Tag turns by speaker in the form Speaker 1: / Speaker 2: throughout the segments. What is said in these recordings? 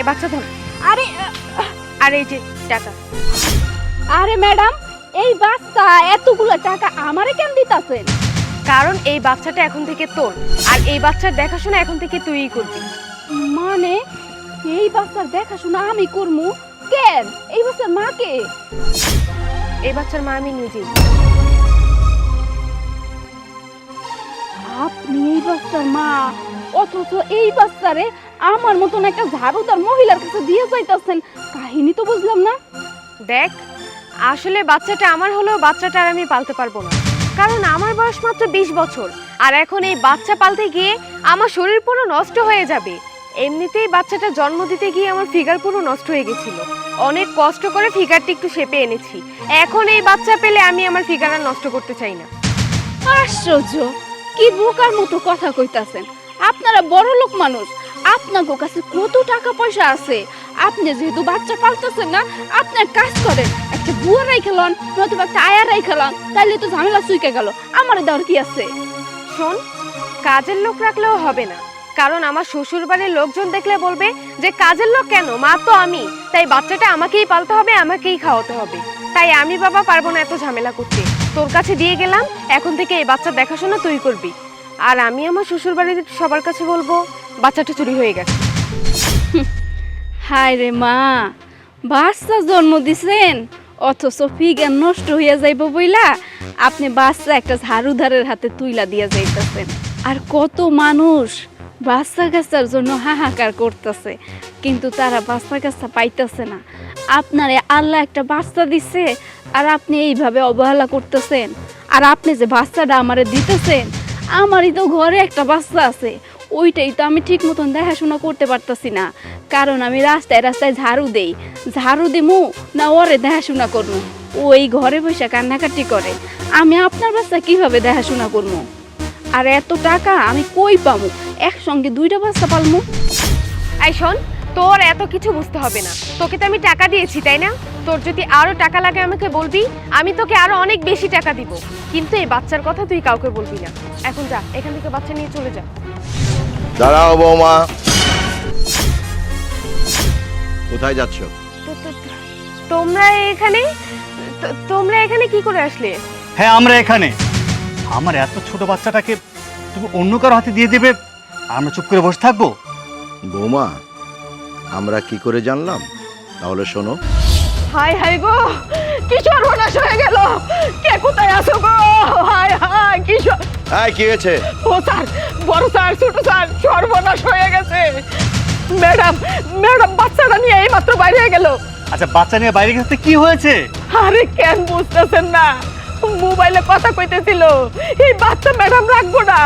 Speaker 1: এ বাচ্চা ধর।
Speaker 2: আরে
Speaker 1: আর এই যে টাকা।
Speaker 2: আরে ম্যাডাম এই বাচ্চা এতগুলো টাকা আমারে কেন দিতাছেন
Speaker 1: কারণ এই বাচ্চাটা এখন থেকে তোর আর এই বাচ্চার দেখাশোনা এখন থেকে তুইই করবি।
Speaker 2: মানে এই বাচ্চার দেখাশোনা আমি করমু কেন? এই বাচ্চার মা কে
Speaker 1: এই বাচ্চার মা আমি নিজেই
Speaker 2: আপনি এই বাচ্চার মা অথচ এই বাচ্চারে আমার মতন একটা ঝাড়ুদার মহিলার কাছে দিয়ে যাইতেছেন কাহিনী তো বুঝলাম না।
Speaker 1: দেখ আসলে বাচ্চাটা আমার হলেও বাচ্চাটা আর আমি পালতে পারব না। কারণ আমার বয়স মাত্র বিশ বছর আর এখন এই বাচ্চা পালতে গিয়ে আমার শরীর পুরো নষ্ট হয়ে যাবে। এমনিতেই বাচ্চাটা জন্ম দিতে গিয়ে আমার ফিগার পুরো নষ্ট হয়ে গেছিল। অনেক কষ্ট করে ফিগারটি একটু শেপে এনেছি। এখন এই বাচ্চা পেলে আমি আমার ফিগার আর নষ্ট করতে চাই না।
Speaker 2: আশ্চর্য! কি বোকার মতো কথা কইতাছেন। আপনারা বড় লোক মানুষ আপনার কাছে কত টাকা পয়সা আছে? আপনি যেহেতু বাচ্চা পালতেছেন না, আপনার কাজ করেন। একটা বুয়া রাই খেলন নতুবা একটা আয়া রাই খেলন তাহলে তো ঝামেলা চুইকে গেল। আমার দেওয়ার কি আছে?
Speaker 1: শোন, কাজের লোক রাখলেও হবে না। কারণ আমার শ্বশুর বাড়ির লোকজন দেখলে বলবে যে, কাজের লোক কেন? মা তো আমি। তাই বাচ্চাটা আমাকেই পালতে হবে, আমাকেই খাওয়াতে হবে। তাই আমি বাবা পারব না এত ঝামেলা করতে। তোর কাছে দিয়ে গেলাম, এখন থেকে এই বাচ্চার দেখাশোনা তুই করবি। আর আমি আমার শ্বশুর বাড়ির সবার কাছে বলব বাচ্চাটা চুরি হয়ে গেছে।
Speaker 2: হায় রে মা, বাচ্চা জন্ম দিছেন, অথচ ফিগার নষ্ট হইয়া যাইব বইলা আপনি বাচ্চা একটা ঝাড়ুধারের হাতে তুইলা দিয়া যাইতেছেন। আর কত মানুষ বাচ্চা কাচ্চার জন্য হাহাকার করতেছে, কিন্তু তারা বাচ্চা কাচ্চা পাইতেছে না। আপনারে আল্লাহ একটা বাচ্চা দিছে, আর আপনি এইভাবে অবহেলা করতেছেন। আর আপনি যে বাচ্চাটা আমারে দিতেছেন, আমারই তো ঘরে একটা বাচ্চা আছে। ওইটাই তো আমি ঠিক মতন দেখাশোনা করতে পারতাছি না। কারণ আমি রাস্তায় রাস্তায় ঝাড়ু দেই। ঝাড়ু দিমু, না ওরে দেখাশোনা করব ওই ঘরে বসে কান্নাকাটি করে। আমি আপনার বাচ্চা কীভাবে দেখাশোনা করব আর এত টাকা আমি কই পামু? একসঙ্গে দুইটা বাচ্চা পালমু?
Speaker 1: এই শোন, তোর এত কিছু বুঝতে হবে না। তোকে তো আমি টাকা দিয়েছি, তাই না? তোর যদি আরও টাকা লাগে আমাকে বলবি, আমি তোকে আরও অনেক বেশি টাকা দিব। কিন্তু এই বাচ্চার কথা তুই কাউকে বলবি না। এখন যা, এখান থেকে বাচ্চা নিয়ে চলে যা।
Speaker 3: দাঁড়াও বৌমা। কোথায় যাচ্ছ?
Speaker 1: তোমরা এখানে? তোমরা এখানে কি করে আসলে?
Speaker 4: হ্যাঁ আমরা এখানে। আমার এত ছোট বাচ্চাটাকে তুমি অন্য কারও হাতে দিয়ে দেবে? আমরা চুপ করে বসে থাকব?
Speaker 3: বৌমা আমরা কি করে জানলাম? তাহলে শোনো।
Speaker 1: হাই হাই গো কি সর্বনাশ হয়ে গেল। কে কোথায় আছো গো? হাই হাই কি
Speaker 3: কি হয়েছে?
Speaker 1: ও স্যার বড় স্যার ছোট স্যার সর্বনাশ হয়ে গেছে। ম্যাডাম ম্যাডাম বাচ্চাটা নিয়ে এই মাত্র বাইরে গেল।
Speaker 4: আচ্ছা বাচ্চা নিয়ে বাইরে গেছে কি হয়েছে?
Speaker 1: আরে কেন বুঝতেছেন না? মোবাইলে কথা কইতেছিল। এই বাচ্চা ম্যাডাম রাখব না।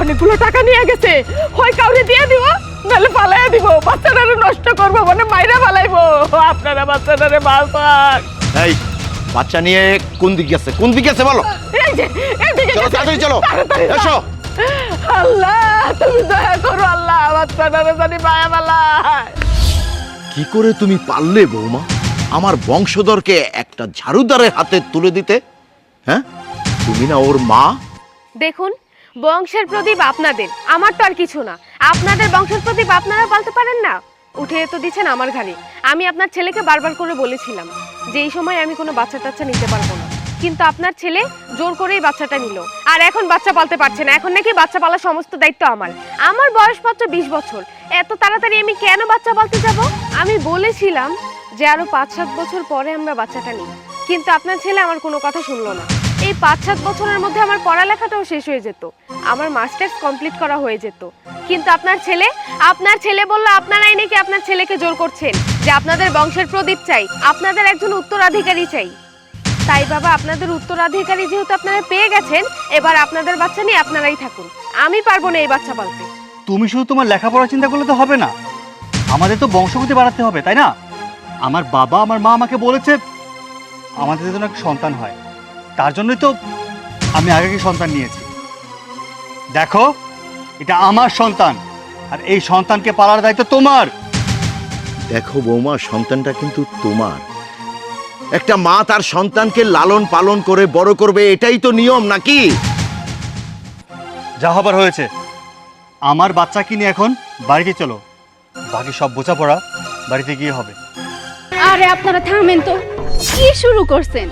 Speaker 1: অনেকগুলো টাকা নিয়ে গেছে। হয় কাউরে দিয়ে দিব নাহলে পালাইয়া দিব। বাচ্চাটারে নষ্ট করব মানে মাইরা পালাইবো আপনারা বাচ্চাটারে বাঁচান।
Speaker 3: এই বাচ্চা নিয়ে কোন দিকে গেছে কোন দিকে গেছে বলো?
Speaker 1: এই যে এদিকে
Speaker 3: চলো। তাড়াতাড়ি চলো। এসো।
Speaker 1: আল্লাহ তুমি দয়া করো আল্লাহ বাচ্চাটারে জানি
Speaker 3: কি করে তুমি পারলে বৌমা আমার বংশধরকে একটা ঝাড়ুদারের হাতে তুলে দিতে? হ্যাঁ? তুমি না ওর মা?
Speaker 1: দেখুন বংশের প্রদীপ আপনাদের আমার তো আর কিছু না। আপনাদের বংশের প্রদীপ আপনারা পালতে পারেন না? উঠে তো দিচ্ছেন আমার ঘাড়ে। আমি আপনার ছেলেকে বারবার করে বলেছিলাম যে এই সময় আমি কোনো বাচ্চা টাচ্চা নিতে পারব না। কিন্তু আপনার ছেলে জোর করেই বাচ্চাটা নিল। আর এখন বাচ্চা পালতে পারছে না। এখন নাকি বাচ্চা পালার সমস্ত দায়িত্ব আমার। আমার বয়স মাত্র বিশ বছর। এত তাড়াতাড়ি আমি কেন বাচ্চা পালতে যাব? আমি বলেছিলাম যে আরও পাঁচ সাত বছর পরে আমরা বাচ্চাটা নিই। কিন্তু আপনার ছেলে আমার কোনো কথা শুনলো না। এই পাঁচ সাত বছরের মধ্যে আমার পড়ালেখাটাও শেষ হয়ে যেত। আমার মাস্টার্স কমপ্লিট করা হয়ে যেত। কিন্তু আপনার ছেলে আপনার ছেলে বলল, আপনারাই নাকি আপনার ছেলেকে জোর করছেন যে আপনাদের বংশের প্রদীপ চাই। আপনাদের একজন উত্তরাধিকারী চাই। তাই বাবা আপনাদের উত্তরাধিকারী যেহেতু আপনারা পেয়ে গেছেন এবার আপনাদের বাচ্চা নিয়ে আপনারাই থাকুন। আমি পারব না এই বাচ্চা পালতে।
Speaker 4: তুমি শুধু তোমার লেখাপড়া চিন্তা করলে তো হবে না। আমাদের তো বংশগতি বাড়াতে হবে তাই না? আমার বাবা আমার মা আমাকে বলেছে আমাদের যেন এক সন্তান হয়। তার জন্যই তো আমি আগে কি সন্তান নিয়েছি। দেখো এটা আমার সন্তান আর এই সন্তানকে পালার দায়িত্ব তোমার।
Speaker 3: দেখো বৌমা সন্তানটা কিন্তু তোমার। একটা মা তার সন্তানকে লালন পালন করে বড় করবে এটাই তো নিয়ম নাকি?
Speaker 4: যা হবার হয়েছে। আমার বাচ্চা কিনে এখন বাড়িতে চলো। বাকি সব বোঝাপড়া বাড়িতে গিয়ে হবে।
Speaker 2: আরে আপনারা থামেন তো। কি শুরু করছেন?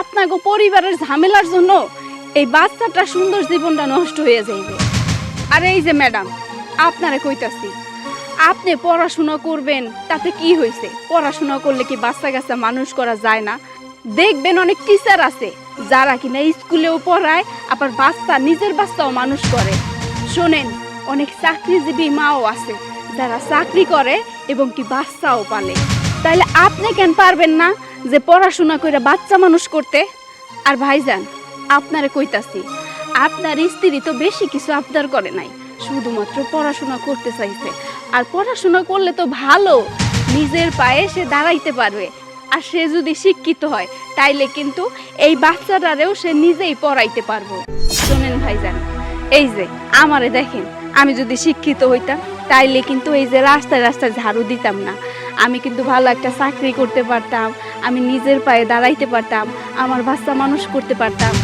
Speaker 2: আপনাকে পরিবারের ঝামেলার জন্য এই বাচ্চাটা সুন্দর জীবনটা নষ্ট হয়ে যাইবে। আর এই যে ম্যাডাম আপনারে কইতাছি আপনি পড়াশোনা করবেন, তাতে কি হয়েছে? পড়াশোনা করলে কি বাচ্চা কাচ্চা মানুষ করা যায় না? দেখবেন অনেক টিচার আছে, যারা কিনা স্কুলেও পড়ায়, আবার বাচ্চা, নিজের বাচ্চাও মানুষ করে। শোনেন, অনেক চাকরিজীবী মাও আছে, যারা চাকরি করে এবং কি বাচ্চাও পালে। তাহলে আপনি কেন পারবেন না যে পড়াশোনা করে বাচ্চা মানুষ করতে? আর ভাইজান, আপনারে কইতাছি, আপনার স্ত্রী তো বেশি কিছু আবদার করে নাই, শুধুমাত্র পড়াশোনা করতে চাইছে। আর পড়াশোনা করলে তো ভালো, নিজের পায়ে সে দাঁড়াইতে পারবে। আর সে যদি শিক্ষিত হয়, তাইলে কিন্তু এই বাচ্চাটারেও সে নিজেই পড়াইতে পারব। শোনেন ভাইজান, এই যে আমারে দেখেন, আমি যদি শিক্ষিত হইতাম, তাইলে কিন্তু এই যে রাস্তায় রাস্তায় ঝাড়ু দিতাম না। আমি কিন্তু ভালো একটা চাকরি করতে পারতাম, আমি নিজের পায়ে দাঁড়াইতে পারতাম, আমার বাচ্চা মানুষ করতে পারতাম।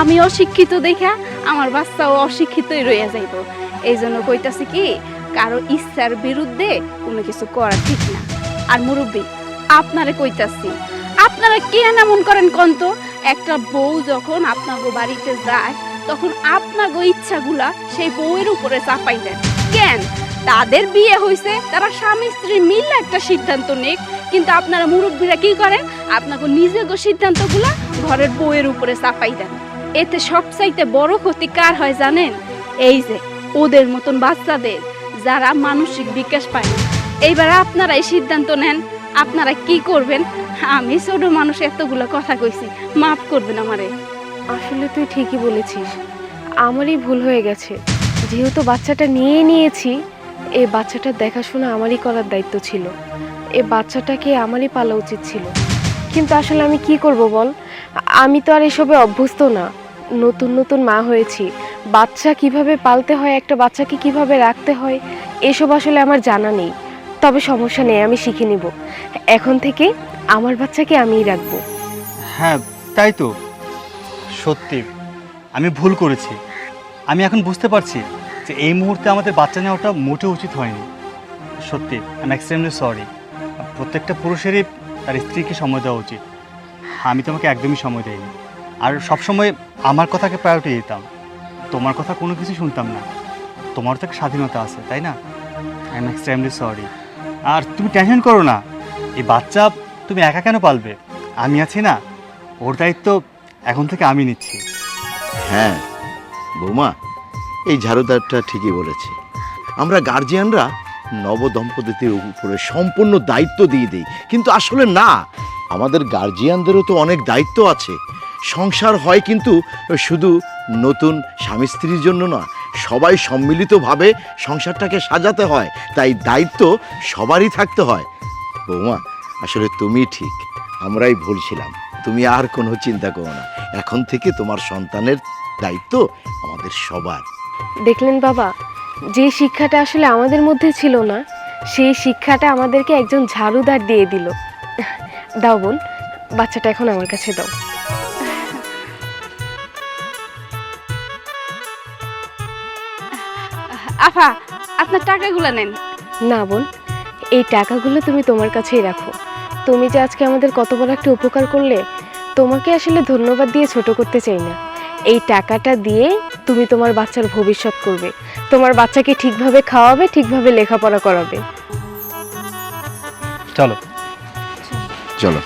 Speaker 2: আমি অশিক্ষিত দেখা, আমার বাচ্চাও অশিক্ষিতই রয়ে যাইব। এই জন্য কইতাছি কি কারও ইচ্ছার বিরুদ্ধে কোনো কিছু করা ঠিক না। আর মুরব্বী, আপনারে কইতাছি, আপনারা কেন এমন করেন কন্ত? একটা বউ যখন আপনাগো বাড়িতে যায়, তখন আপনাগো ইচ্ছাগুলা সেই বউয়ের উপরে চাপাই দেন কেন? তাদের বিয়ে হয়েছে তারা স্বামী স্ত্রী মিলে একটা সিদ্ধান্ত নিক, কিন্তু আপনারা মুরব্বীরা কি করেন? আপনাকে নিজেগো সিদ্ধান্তগুলা ঘরের বউয়ের উপরে চাপাই দেন। এতে সবচাইতে বড় ক্ষতি কার হয় জানেন? এই যে, ওদের মতন বাচ্চাদের যারা মানসিক বিকাশ পায় না। এইবার আপনারাই সিদ্ধান্ত নেন, আপনারা কি করবেন? আমি ছোট মানুষ এতগুলো কথা কইছি, মাফ করবেন আমারে।
Speaker 5: আসলে তুই ঠিকই বলেছিস, আমারই ভুল হয়ে গেছে। যেহেতু বাচ্চাটা নিয়ে নিয়েছি এই বাচ্চাটার দেখাশোনা আমারই করার দায়িত্ব ছিল। এই বাচ্চাটাকে আমারই পালা উচিত ছিল। কিন্তু আসলে আমি কি করব বল? আমি তো আর এসবে অভ্যস্ত না। নতুন নতুন মা হয়েছি। বাচ্চা কীভাবে পালতে হয়, একটা বাচ্চাকে কীভাবে রাখতে হয়, এসব আসলে আমার জানা নেই। তবে সমস্যা নেই, আমি শিখে নিব। এখন থেকে আমার বাচ্চাকে আমিই রাখব।
Speaker 4: হ্যাঁ তাই তো। সত্যি, আমি ভুল করেছি। আমি এখন বুঝতে পারছি যে এই মুহূর্তে আমাদের বাচ্চা নেওয়াটা মোটেও উচিত হয়নি। সত্যি আমি এক্সট্রিমলি সরি প্রত্যেকটা পুরুষেরই তার স্ত্রীকে সময় দেওয়া উচিত। আমি তোমাকে একদমই সময় দেইনি। আর সবসময় আমার কথাকে প্রায়োরিটি দিতাম। তোমার কথা কোনো কিছু শুনতাম না। তোমার তো স্বাধীনতা আছে, তাই না? আই এম এক্সট্রিমলি সরি আর তুমি টেনশন করো না। এই বাচ্চা তুমি একা কেন পালবে? আমি আছি না। ওর দায়িত্ব এখন থেকে আমি নিচ্ছি।
Speaker 3: হ্যাঁ বৌমা, এই ঝাড়ুদারটা ঠিকই বলেছে। আমরা গার্জিয়ানরা নব নবদম্পতিদের উপরে সম্পূর্ণ দায়িত্ব দিয়ে দিই। কিন্তু আসলে না, আমাদের গার্জিয়ানদেরও তো অনেক দায়িত্ব আছে। সংসার হয় কিন্তু শুধু নতুন স্বামী স্ত্রীর জন্য না সবাই সম্মিলিতভাবে সংসারটাকে সাজাতে হয়, তাই দায়িত্ব সবারই থাকতে হয়। বৌমা, আসলে তুমি ঠিক, আমরাই ভুল ছিলাম, তুমি আর কোনো চিন্তা করো না, এখন থেকে তোমার সন্তানের দায়িত্ব আমাদের সবার।
Speaker 5: দেখলেন বাবা, যে শিক্ষাটা আসলে আমাদের মধ্যে ছিল না, সেই শিক্ষাটা আমাদেরকে একজন ঝাড়ুদার দিয়ে দিল। দাও বোন, বাচ্চাটা এখন আমার কাছে দাও।
Speaker 2: আফা আপনার টাকাগুলো নেন।
Speaker 5: না বোন এই টাকাগুলো তুমি তোমার কাছেই রাখো। তুমি যে আজকে আমাদের কত বড় একটা উপকার করলে তোমাকে আসলে ধন্যবাদ দিয়ে ছোট করতে চাই না। এই টাকাটা দিয়ে তুমি তোমার বাচ্চার ভবিষ্যৎ করবে। তোমার বাচ্চাকে ঠিকভাবে খাওয়াবে ঠিকভাবে লেখাপড়া করাবে।
Speaker 4: চলো।
Speaker 3: চলো।